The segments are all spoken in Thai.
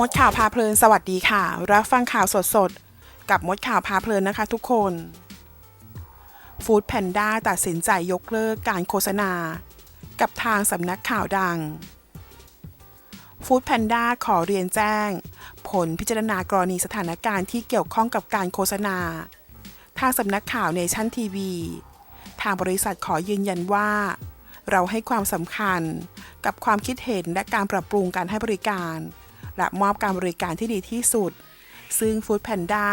มดข่าวพาเพลินสวัสดีค่ะ รับฟังข่าวสดๆกับมดข่าวพาเพลินนะคะทุกคนฟู้ดแพนด้าตัดสินใจยกเลิกการโฆษณา กับทางสำนักข่าวดังฟู้ดแพนด้าขอเรียนแจ้ง ผลพิจารณากรณีสถานการณ์ที่เกี่ยวข้องกับการโฆษณา ทางสำนักข่าวเนชั่นทีวี ทางบริษัทขอยืนยันว่า เราให้ความสำคัญกับความคิดเห็นและการปรับปรุงการให้บริการ และมอบการบริการที่ดีที่สุด ซึ่ง Food Panda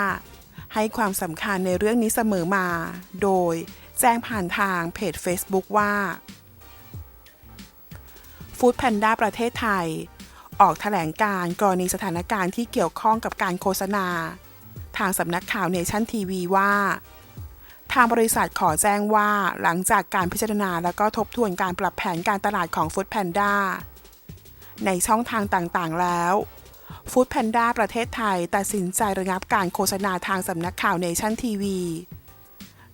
ให้ความสำคัญในเรื่องนี้เสมอมา โดยแจ้งผ่านทางเพจ Facebook ว่า Food Panda ประเทศไทย ออกแถลงการณ์กรณีสถานการณ์ที่เกี่ยวข้องกับการโฆษณา ทางสำนักข่าวเนชั่นทีวีว่าทางบริษัทขอแจ้งว่าหลังจากการพิจารณาและก็ทบทวนการปรับแผนการตลาดของ Food Panda ในช่องทางต่างๆ แล้ว Food Panda ประเทศไทยตัดสินใจระงับการโฆษณาทางสำนักข่าวเนชั่นทีวี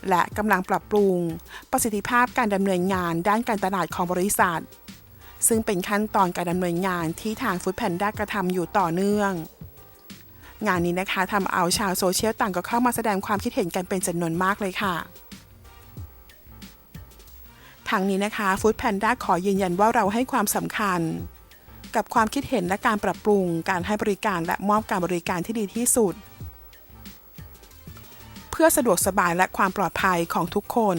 และกำลังปรับปรุง ประสิทธิภาพการดำเนินงานด้านการตลาดของบริษัท ซึ่งเป็นขั้นตอนการดำเนินงานที่ทาง Food Panda กระทำอยู่ต่อเนื่อง งานนี้นะคะทำเอาชาวโซเชียลต่างก็เข้ามาแสดงความคิดเห็นกันเป็นจำนวนมากเลยค่ะทางนี้นะคะ Food Panda ขอยืนยันว่าเราให้ความสำคัญ กับความคิดเห็นและการปรับปรุง การให้บริการและมอบการบริการที่ดีที่สุด เพื่อสะดวกสบายและความปลอดภัยของทุกคน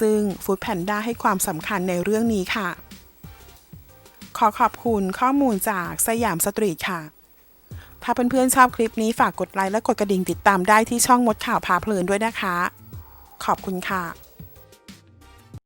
ซึ่ง Food Panda ให้ความสำคัญในเรื่องนี้ค่ะ ขอขอบคุณข้อมูลจากสยามสตรีทค่ะ ถ้าเพื่อนๆชอบคลิปนี้ฝากกดไลค์และกดกระดิ่งติดตามได้ที่ช่องมดข่าวพาเพลินด้วยนะคะ ขอบคุณค่ะ